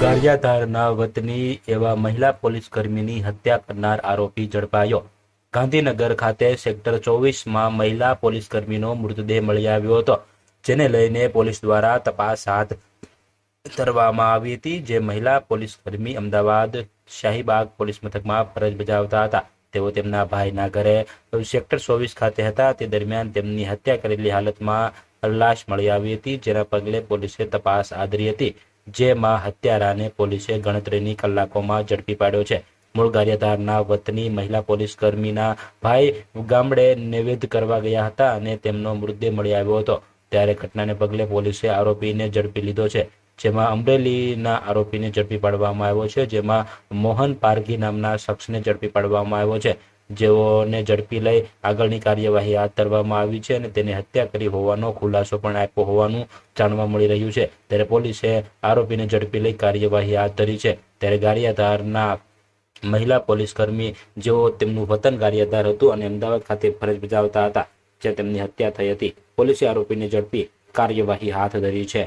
ગારિયાધારના વતની એવા મહિલા પોલીસ કર્મીની હત્યા કરનાર આરોપી ઝડપાયો. ગાંધીનગર ખાતે સેક્ટર ચોવીસમાં મહિલા પોલીસ કર્મીનો મૃતદેહ મળી આવ્યો હતો, જેને લઈને પોલીસ દ્વારા તપાસ હાથ ધરવામાં આવી હતી, જે મહિલા પોલીસ કર્મી અમદાવાદ શાહીબાગ પોલીસ મથકમાં ફરજ બજાવતા હતા. તેઓ તેમના ભાઈના ઘરે સેક્ટર ચોવીસ ખાતે હતા. તે દરમિયાન તેમની હત્યા કરેલી હાલતમાં લાશ મળી આવી હતી, જેના પગલે પોલીસે તપાસ આદરી હતી. જેમાં હત્યારાને પોલીસે ગણતરીની કલાકોમાં ઝડપી પાડ્યો છે. મૂળ ગારિયાધારના વતની મહિલા પોલીસ કર્મીના ભાઈ ગામડે નિવેદ કરવા ગયા હતા અને તેમનો મૃતદેહ મળી આવ્યો હતો. ત્યારે ઘટનાને પગલે પોલીસે આરોપીને ઝડપી લીધો છે. જેમાં અમરેલીના આરોપીને ઝડપી પાડવામાં આવ્યો છે. જેમાં મોહન પારઘી નામના શખ્સને ઝડપી પાડવામાં આવ્યો છે. જેઓને ઝડપી લઈ આગળની કાર્યવાહી હાથ ધરવામાં આવી છે અને તેને હત્યા કરી હોવાનો ખુલાસો પણ આપ્યો હોવાનું જાણવા મળી રહ્યું છે. ત્યારે પોલીસે આરોપીને ઝડપી લઈ કાર્યવાહી હાથ ધરી છે. ત્યારે ગારિયાધારના મહિલા પોલીસ કર્મી જેઓ તેમનું વતન ગારિયાધાર હતું અને અમદાવાદ ખાતે ફરજ બજાવતા હતા, જ્યાં તેમની હત્યા થઈ હતી. પોલીસે આરોપીને ઝડપી કાર્યવાહી હાથ ધરી છે.